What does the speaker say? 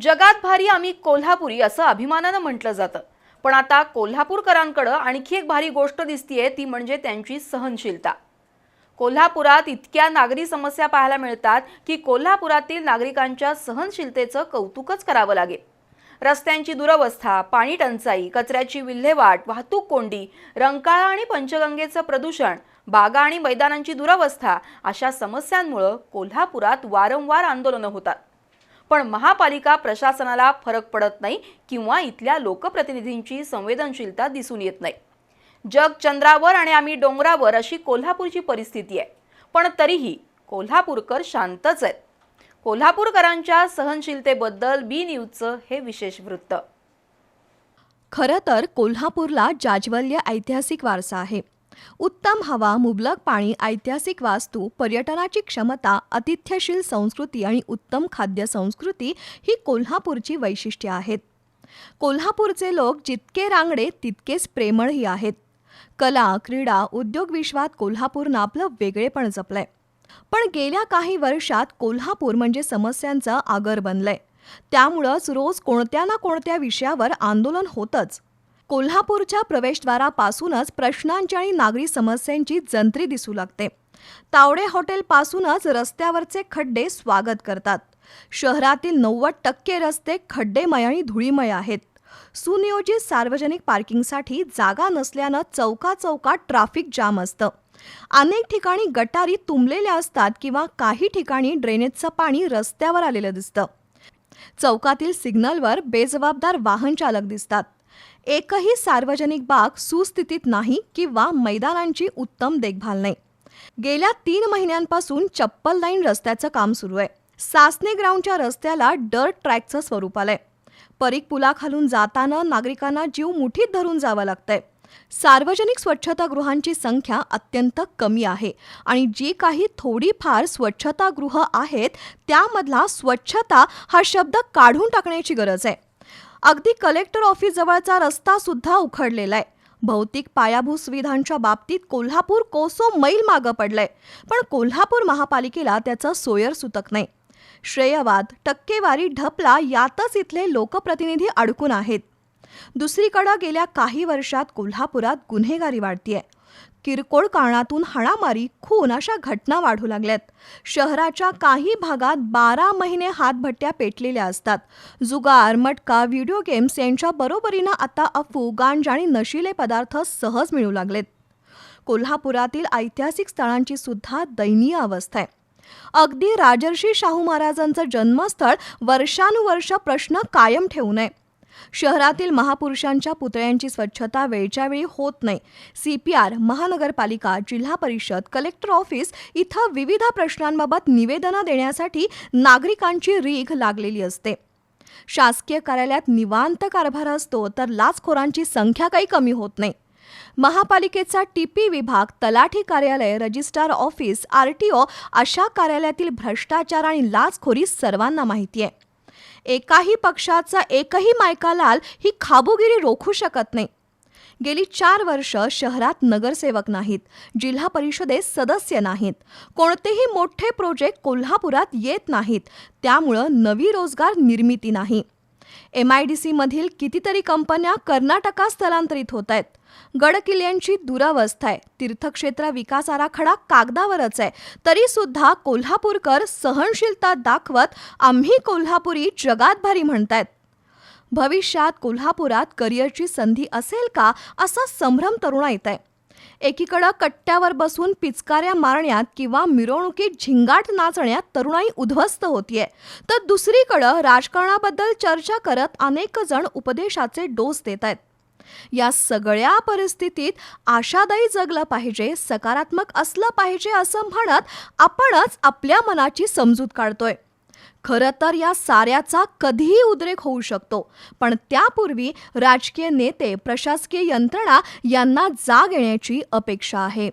जगात भारी आम्ही कोल्हापुरी असं अभिमानानं म्हटलं जातं. पण आता कोल्हापूरकरांकडं आणखी एक भारी गोष्ट दिसतीये ती म्हणजे त्यांची सहनशीलता. कोल्हापुरात इतक्या नागरी समस्या पाहायला मिळतात की कोल्हापुरातील नागरिकांच्या सहनशीलतेचं कौतुकच करावं लागेल. रस्त्यांची दुरवस्था पाणी टंचाई कचऱ्याची विल्हेवाट वाहतूक कोंडी रंकाळा आणि पंचगंगेचं प्रदूषण बागा आणि मैदानांची दुरवस्था अशा समस्यांमुळं कोल्हापुरात वारंवार आंदोलनं होतात. पण महापालिका प्रशासनाला फरक पडत नाही किंवा इथल्या लोकप्रतिनिधींची संवेदनशीलता दिसून येत नाही. जग चंद्रावर आणि आम्ही डोंगरावर अशी कोल्हापूरची परिस्थिती आहे. पण तरीही कोल्हापूरकर शांतच आहेत. कोल्हापूरकरांच्या सहनशीलतेबद्दल बी न्यूजचं हे विशेष वृत्त. खरं तर कोल्हापूरला जाज्वल्य ऐतिहासिक वारसा आहे. उत्तम हवा मुबलक पाणी ऐतिहासिक वास्तू पर्यटनाची क्षमता आतिथ्यशील संस्कृती आणि उत्तम खाद्य संस्कृती ही कोल्हापूरची वैशिष्ट्ये आहेत. कोल्हापूरचे लोक जितके रांगडे तितकेच प्रेमळही आहेत. कला क्रीडा उद्योग विश्वात कोल्हापूरनं आपलं वेगळेपण जपलंय. पण गेल्या काही वर्षात कोल्हापूर म्हणजे समस्यांचं आगर बनलंय. त्यामुळंच रोज कोणत्या ना कोणत्या विषयावर आंदोलन होतच. कोल्हापूरच्या प्रवेशद्वारापासूनच प्रश्नांची आणि नागरी समस्यांची जंत्री दिसू लागते. तावडे हॉटेलपासूनच रस्त्यावरचे खड्डे स्वागत करतात. शहरातील नव्वद टक्के रस्ते खड्डेमय आणि धुळीमय आहेत. सुनियोजित सार्वजनिक पार्किंगसाठी जागा नसल्यानं चौका चौकात ट्रॅफिक जाम असतं. अनेक ठिकाणी गटारी तुंबलेल्या असतात किंवा काही ठिकाणी ड्रेनेजचं पाणी रस्त्यावर आलेलं दिसतं. चौकातील सिग्नलवर बेजबाबदार वाहन चालक दिसतात. एकही सार्वजनिक बाग सुस्थितीत नाही किंवा मैदानांची उत्तम देखभाल नाही. गेल्या तीन महिन्यांपासून चप्पल लाईन रस्त्याचं काम सुरू आहे. सासने ग्राउंडच्या रस्त्याला डर्ट ट्रॅकचं स्वरूप आलंय. परीक पुलाखालून जाताना नागरिकांना जीव मुठीत धरून जावं लागतंय. सार्वजनिक स्वच्छतागृहांची संख्या अत्यंत कमी आहे आणि जी काही थोडीफार स्वच्छतागृह आहेत त्यामधला स्वच्छता हा शब्द काढून टाकण्याची गरज आहे. अगदी कलेक्टर ऑफिस जवळचा रस्ता सुद्धा उखडलेला आहे. भौतिक पायाभूत सुविधांच्या बाबतीत कोल्हापूर कोसो मैल मागं पडलंय. पण कोल्हापूर महापालिकेला त्याचं सोयर सुतक नाही. श्रेयवाद टक्केवारी ढपला यातच इथले लोकप्रतिनिधी अडकून आहेत. दुसरीकडं गेल्या काही वर्षात कोल्हापुरात गुन्हेगारी वाढतीये. किरकोळ कारणातून हाणामारी खून अशा घटना वाढू लागल्यात. शहराच्या काही भागात बारा महिने हातभट्ट्या पेटलेल्या असतात. जुगार मटका व्हिडिओ गेम्स यांच्या बरोबरीनं आता अफू गांज आणि नशिले पदार्थ सहज मिळू लागलेत. कोल्हापुरातील ऐतिहासिक स्थळांची सुद्धा दयनीय अवस्था आहे. अगदी राजर्षी शाहू महाराजांचं जन्मस्थळ वर्षानुवर्ष प्रश्न कायम ठेवू नये शहरातील महापुरुषांच्या पुतळ्यांची स्वच्छता वेळच्या वेळी होत नाही. सी पी आर महानगरपालिका जिल्हा परिषद कलेक्टर ऑफिस इथं विविध प्रश्नांबाबत निवेदनं देण्यासाठी नागरिकांची रीघ लागलेली असते. शासकीय कार्यालयात निवांत कारभार असतो तर लाचखोरांची संख्या काही कमी होत नाही. महापालिकेचा टीपी विभाग तलाठी कार्यालय registrar office R T O अशा कार्यालयातील भ्रष्टाचार आणि लाचखोरी सर्वांना माहिती आहे. एकाही पक्षाचा एकही मायकालाल ही खाबोगिरी रोखू शकत नाही. गेली चार वर्ष शहरात नगरसेवक नाहीत जिल्हा परिषदेत सदस्य नाहीत कोणतेही मोठे प्रोजेक्ट कोल्हापुरात येत नाहीत त्यामुळं नवी रोजगार निर्मिती नाही. एम आय डी सीमधील कितीतरी कंपन्या कर्नाटकात स्थलांतरित होत आहेत. गडकिल्ल्यांची दुरावस्था आहे. तीर्थक्षेत्र विकास आराखडा कागदावरच आहे. तरी सुद्धा कोल्हापूरकर सहनशीलता दाखवत आम्ही कोल्हापुरी जगात भारी म्हणतायत. भविष्यात कोल्हापुरात करिअरची संधी असेल का असा संभ्रम तरुणा येत आहे. एकीकडं कट्ट्यावर बसून पिचकाऱ्या मारण्यात किंवा मिरवणुकीत झिंगाट नाचण्यात तरुणाई उद्ध्वस्त होतीये. तर दुसरीकडं राजकारणाबद्दल चर्चा करत अनेक जण उपदेशाचे डोस देत आहेत. या सगळ्या परिस्थितीत आशादायी जगलं पाहिजे सकारात्मक असलं पाहिजे असं म्हणत आपणच आपल्या मनाची समजूत काढतोय. खरं तर या साऱ्याचा कधीही उद्रेक होऊ शकतो. पण त्यापूर्वी राजकीय नेते प्रशासकीय यंत्रणा यांना जाग येण्याची अपेक्षा आहे.